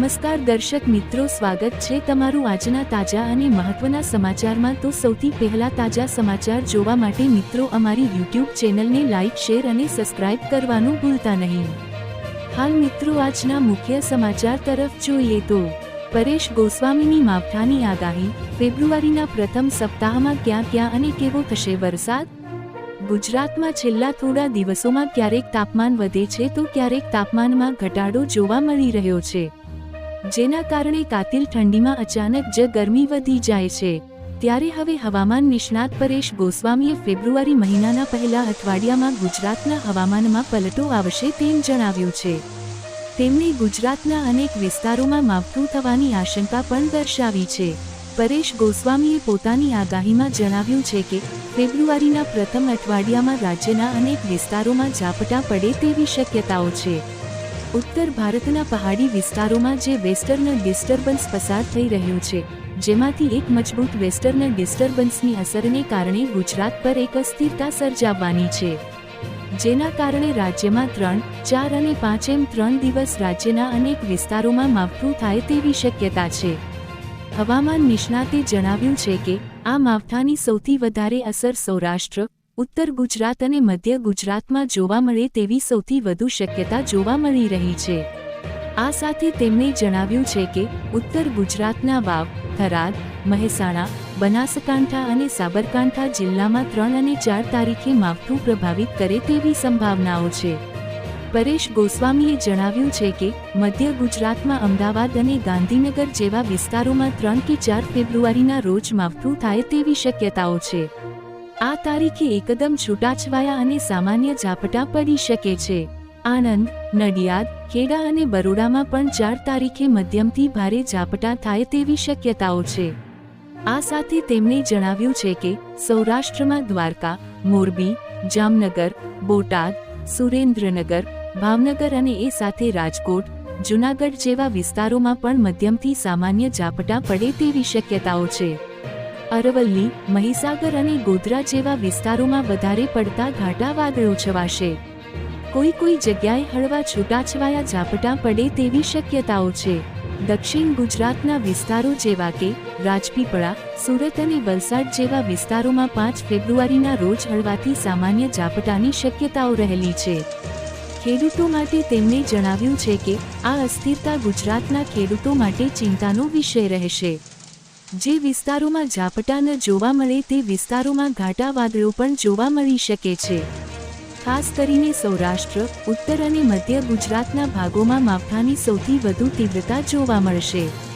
નમસ્કાર દર્શક મિત્રો, સ્વાગત છે તમારું આજના તાજા અને મહત્વના સમાચારમાં. તો સૌથી પહેલા તાજા સમાચાર જોવા માટે મિત્રો, અમારી યુટ્યુબ ચેનલને લાઇક શેર અને સબસ્ક્રાઇબ કરવાનું ભૂલતા નહીં. હાલ મિત્રો, આજના મુખ્ય સમાચાર તરફ જોઈએ તો, પરેશ ગોસ્વામીની માવઠાની આગાહી, ફેબ્રુઆરીના પ્રથમ સપ્તાહમાં ક્યાં ક્યાં અને કેવો થશે વરસાદ? ગુજરાતમાં છેલ્લા થોડા દિવસોમાં ક્યારેક તાપમાન વધે છે, તો ક્યારેક તાપમાનમાં ઘટાડો જોવા મળી રહ્યો છે. જેના કારણે કાતિલ ઠંડીમાં અચાનક જ ગરમી વધી જાય છે. ત્યારે હવે હવામાન નિષ્ણાત પરેશ ગોસ્વામીએ ફેબ્રુઆરી મહિનાના પહેલા અઠવાડિયામાં ગુજરાતના હવામાનમાં પલટો આવશે તેમ જણાવ્યું છે. તેમણે ગુજરાતના અનેક વિસ્તારોમાં માવઠું થવાની આશંકા પણ દર્શાવી છે. પરેશ ગોસ્વામીએ પોતાની આગાહીમાં જણાવ્યું છે કે, ફેબ્રુઆરીના પ્રથમ અઠવાડિયામાં રાજ્યના અનેક વિસ્તારોમાં ઝાપટા પડે તેવી શક્યતાઓ છે. ઉત્તર ભારતના પહાડી વિસ્તારોમાં જે વેસ્ટર્ન ડિસ્ટર્બન્સ પસાર થઈ રહ્યું છે, જેમાંથી એક મજબૂત વેસ્ટર્ન ડિસ્ટર્બન્સની અસરને કારણે ગુજરાત પર એક અસ્થિરતા સર્જાવવાની છે. જેના કારણે રાજ્યમાં ત્રણ, ચાર અને પાંચ એમ ત્રણ દિવસ રાજ્યના અનેક વિસ્તારોમાં માવઠું થાય તેવી શક્યતા છે. હવામાન નિષ્ણાતે જણાવ્યું છે કે, આ માવઠાની સૌથી વધારે અસર સૌરાષ્ટ્ર ઉત્તર ગુજરાત અને મધ્ય ગુજરાતમાં જોવા મળે તેવી સૌથી વધુ શક્યતા જોવા મળી રહી છે. આ સાથે તેમણે જણાવ્યું છે કે, ઉત્તર ગુજરાતના વાવ, થરાદ, મહેસાણા, બનાસકાંઠા અને સાબરકાંઠા જિલ્લામાં ત્રણ અને ચાર તારીખે માવઠું પ્રભાવિત કરે તેવી સંભાવનાઓ છે. પરેશ ગોસ્વામીએ જણાવ્યું છે કે, મધ્ય ગુજરાતમાં અમદાવાદ અને ગાંધીનગર જેવા વિસ્તારોમાં ત્રણ કે ચાર ફેબ્રુઆરીના રોજ માવઠું થાય તેવી શક્યતાઓ છે. આ તારીખે એકદમ છૂટાછવાયા અને સામાન્ય ઝાપટા પડી શકે છે. આણંદ નડિયાદ, ખેડા અને બરોડામાં પણ ચાર તારીખે મધ્યમથી ભારે ઝાપટા થાય તેવી શક્યતાઓ છે. આ સાથે તેમણે જણાવ્યું છે કે સૌરાષ્ટ્રમાં દ્વારકા, મોરબી, જામનગર, બોટાદ, સુરેન્દ્રનગર, ભાવનગર અને એ સાથે રાજકોટ, જુનાગઢ જેવા વિસ્તારોમાં પણ મધ્યમથી સામાન્ય ઝાપટા પડે તેવી શક્યતાઓ છે. અરવલ્લી, મહીસાગર અને ગોધરા જેવા વિસ્તારોમાં વધારે પડતા ઘાટા વાદળો છવાશે કોઈ કોઈ જગ્યાએ હળવા છૂટાછવાયા ઝાપટા પડે તેવી શક્યતાઓ છે. દક્ષિણ ગુજરાતના વિસ્તારો જેવા કે રાજપીપળા, સુરત અને વલસાડ જેવા વિસ્તારોમાં પાંચ ફેબ્રુઆરીના રોજ હળવાથી સામાન્ય ઝાપટાની શક્યતાઓ રહેલી છે. ખેડૂતો માટે તેમણે જણાવ્યું છે કે આ અસ્થિરતા ગુજરાતના ખેડૂતો માટે ચિંતાનો વિષય રહેશે. જે વિસ્તારોમાં ઝાપટા ન જોવા મળે તે વિસ્તારોમાં ઘાટા વાદળો પણ જોવા મળી શકે છે. ખાસ કરીને સૌરાષ્ટ્ર, ઉત્તર અને મધ્ય ગુજરાતના ભાગોમાં માવઠાની સૌથી વધુ તીવ્રતા જોવા મળશે.